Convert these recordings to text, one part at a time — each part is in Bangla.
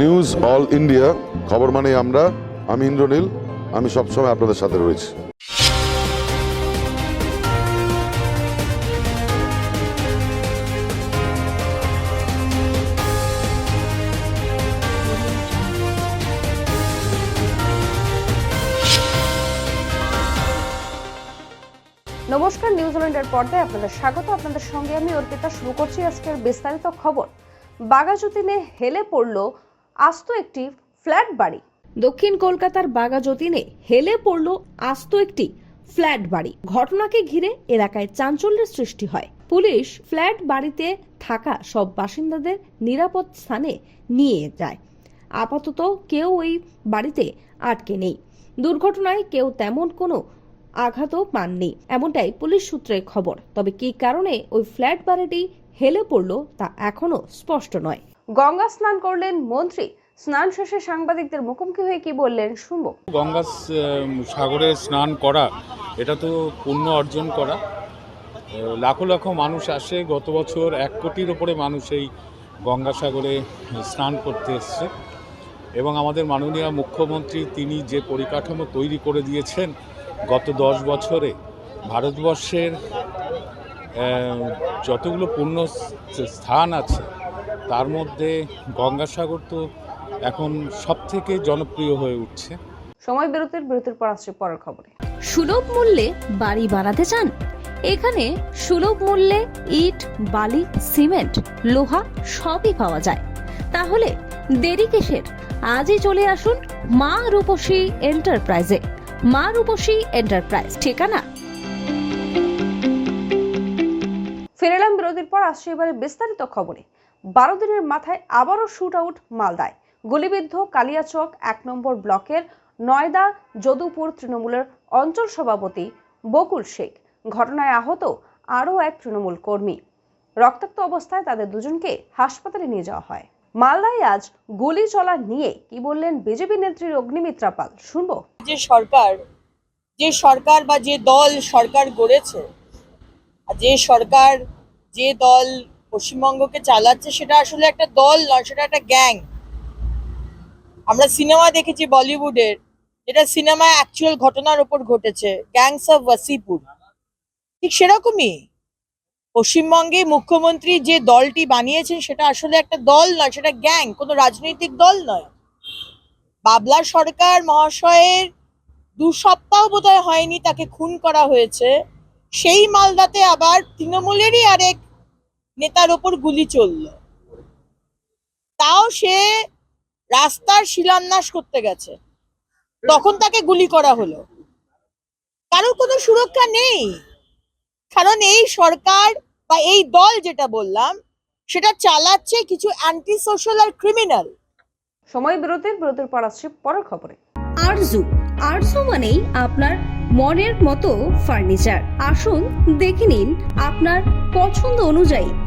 নিউজ অল ইন্ডিয়া, খবর মানে আমরা। আমি ইন্দ্রনীল, আমি সবসময় আপনাদের সাথে রয়েছি। নমস্কার নিউজিল্যান্ডের পর্দায় আপনাদের স্বাগত। আপনাদের সঙ্গে আমি অর্পিতা, শুরু করছি আজকের বিস্তারিত খবর। বাগাজুতিনে হেলে পড়ল আস্ত একটি ফ্ল্যাট বাড়ি। দক্ষিণ কলকাতার বাগাজতিনে হেলে পড়ল আস্ত একটি ফ্ল্যাট বাড়ি। ঘটনাকে ঘিরে এলাকায় চাঞ্চল্যের সৃষ্টি হয়। পুলিশ ফ্ল্যাট বাড়িতে থাকা সব বাসিন্দাদের নিরাপদ স্থানে নিয়ে যায়। আপাতত কেউ ওই বাড়িতে আটকে নেই। দুর্ঘটনায় কেউ তেমন কোনো আঘাতও পাননি, এমনটাই পুলিশ সূত্রে খবর। তবে কী কারণে ওই ফ্ল্যাট বাড়িটি হেলে পড়ল তা এখনও স্পষ্ট নয়। গঙ্গা স্নান করলেন মন্ত্রী। স্নান শেষে সাংবাদিকদের মুখোমুখি হয়ে কি বললেন শুনব। গঙ্গা সাগরে স্নান করা, এটা তো পুণ্য অর্জন করা। লাখো লাখো মানুষ আসে, গত বছর এক কোটির ওপরে মানুষ এই গঙ্গাসাগরে স্নান করতে এসছে। এবং আমাদের মাননীয় মুখ্যমন্ত্রী, তিনি যে পরিকাঠামো তৈরি করে দিয়েছেন গত দশ বছরে, ভারতবর্ষের যতগুলো পূর্ণ স্থান আছে তার মধ্যে গঙ্গাসাগর তো এখন সব থেকে জনপ্রিয় হয়ে উঠছে। সময় বিরতির বিরতির পর আসছে পরের খবরে। সুলভ মূল্যে বাড়ি বানাতে চান? এখানে সুলভ মূল্যে ইট বালি সিমেন্ট লোহা সবই পাওয়া যায়। তাহলে দেরি কিসের? আজই চলে আসুন মা রূপসী এন্টারপ্রাইজে। মা রূপসী এন্টারপ্রাইজ ঠিকানা? ফিরে এলাম বিরতির পর আসছে এবারে বিস্তারিত খবরে। বারো দিনের মাথায় আবারও শুট আউট মালদায়। গুলিবিদ্ধ কালিয়াচক এক নম্বর ব্লকের নয়দা যদুপুর তৃণমূলের অঞ্চল সভাপতি বকুল শেখ। ঘটনায় আহত আরও এক তৃণমূল কর্মী। রক্তাক্ত অবস্থায় তাদের দুজনকে হাসপাতালে নিয়ে যাওয়া হয়। মালদায় আজ গুলি চলা নিয়ে কি বললেন বিজেপি নেত্রী অগ্নিমিত্রা পাল? শুনব। যে সরকার যে সরকার বা যে দল সরকার গড়েছে যে সরকার, যে দল পশ্চিমবঙ্গকে চালাচ্ছে, সেটা আসলে একটা দল নয়, সেটা একটা গ্যাং। আমরা সিনেমা দেখেছি বলিউডের, যেটা সিনেমা অ্যাকচুয়াল ঘটনার উপর ঘটেছে, গ্যাংস অফ ওয়াসিপুর। ঠিক সেরকমই, পশ্চিমবঙ্গে মুখ্যমন্ত্রী যে দলটি বানিয়েছেন, সেটা আসলে একটা দল নয়, সেটা গ্যাং, কোনো রাজনৈতিক দল নয়। বাবলা সরকার মহাশয়ের দু সপ্তাহ বোধহয় হয়নি তাকে খুন করা হয়েছে। সেই মালদাতে আবার তৃণমূলেরই আরেক নেতার ওপর গুলি চলল। তাও সে রাস্তার শিলান্যাস করতে গেছে। তখন তাকে গুলি করা হলো। কারোর কোনো সুরক্ষা নেই। কারণ এই সরকার বা এই দল যেটা বললাম সেটা চালাচ্ছে কিছু অ্যান্টি সোশ্যাল আর ক্রিমিনাল সময় বিরতির বিরতির পর আসছে পরের খবরে। আরজু আরজু মানেই আপনার মনের মতো ফার্নিচার। আসুন দেখে নিন আপনার পছন্দ অনুযায়ী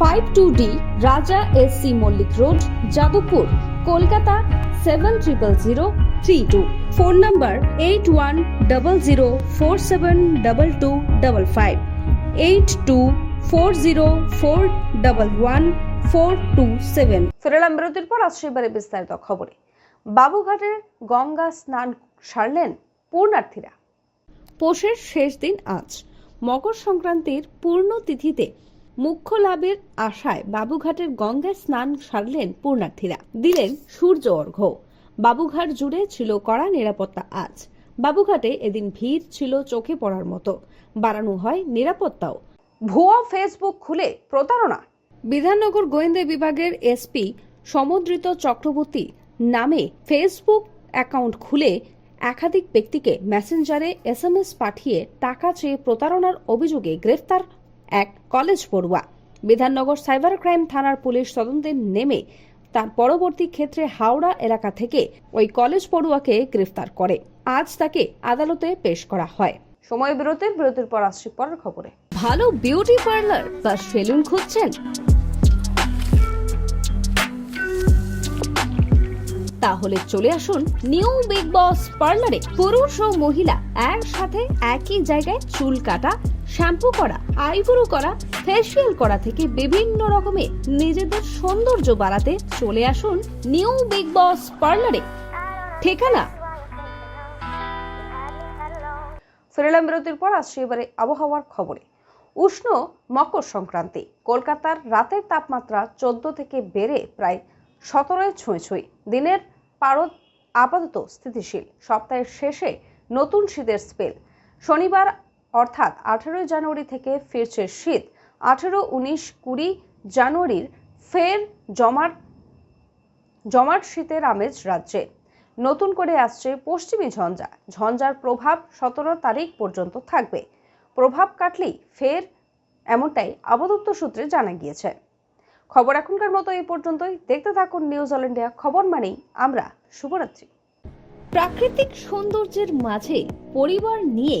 Five two D Raja S C Mallick road Jadavpur Kolkata seven triple zero three two. Phone number eight one double zero four seven double two double five. Eight two four zero four double one four two seven. ফেরালাম বিরতির পর আসছে এবারে বিস্তারিত খবরে। বাবুঘাটের গঙ্গা স্নান সারলেন পূর্ণার্থীরা পোষের শেষ দিন আজ। মকর সংক্রান্তির পূর্ণ তিথিতে মুখ্য লাভের আশায় বাবুঘাটের গঙ্গায় স্নান সারলেন পূর্ণার্থীরা দিলেন সূর্য অর্ঘ্য। বাবুঘাট জুড়ে ছিল কড়া নিরাপত্তা আজ। বাবুঘাটে এদিন ভিড় ছিল চোখে পড়ার মতো। বাড়ানো হয় নিরাপত্তাও। ভুয়া ফেসবুক খুলে প্রতারণা। বিধাননগর গোয়েন্দা বিভাগের এসপি সমুদ্রিত চক্রবর্তী নামে ফেসবুক অ্যাকাউন্ট খুলে একাধিক ব্যক্তিকে মেসেঞ্জারে এসএমএস পাঠিয়ে টাকা চেয়ে প্রতারণার অভিযোগে গ্রেফতার এক কলেজ পড়ুয়া। বিধাননগর সাইবার ক্রাইম থানার পুলিশ তদন্তে নেমে তার পরবর্তী ক্ষেত্রে হাওড়া এলাকা থেকে ওই কলেজ পড়ুয়াকে গ্রেফতার করে। আজ তাকে আদালতে পেশ করা হয়। সময় বিরতির বিরতির পর আসছি পরের খবরে। ভালো বিউটি পার্লার বা সেলুন খুঁজছেন? তাহলে চলে আসুন নিউ বিগ বস পার্লারে পুরুষ ও মহিলা একসাথে একই জায়গায় চুল কাটা শ্যাম্পু করা, আইব্রো করা, ফেসিয়াল করা থেকে বিভিন্ন রকমের নিজেদের সৌন্দর্য বাড়াতে চলে আসুন নিউ বিগ বস পার্লারে। ঠিকানা? ফিরলাম বিরতির পর আসছি এবারে আবহাওয়ার খবরে। উষ্ণ মকর সংক্রান্তি, কলকাতার রাতের তাপমাত্রা চোদ্দ থেকে বেড়ে প্রায় সতেরোয় ছুঁই ছুঁই। দিনের পারদ আপাতত স্থিতিশীল, সপ্তাহের শেষে নতুন শীতের স্পেল। শনিবার অর্থাৎ আঠেরোই জানুয়ারি থেকে ফিরছে শীত। আঠেরো, উনিশ, কুড়ি জানুয়ারির ফের জমার, জমাট শীতের আমেজ রাজ্যে। নতুন করে আসছে পশ্চিমী ঝঞ্ঝা। ঝঞ্ঝার প্রভাব সতেরো তারিখ পর্যন্ত থাকবে। প্রভাব কাটলেই ফের এমনটাই আবদপ্তর সূত্রে জানা গিয়েছে। খবর এখনকার মতো এই পর্যন্তই। দেখতে থাকুন নিউজ অল ইন্ডিয়া খবর মানেই আমরা। শুভরাত্রি। প্রাকৃতিক সৌন্দর্যের মাঝে পরিবার নিয়ে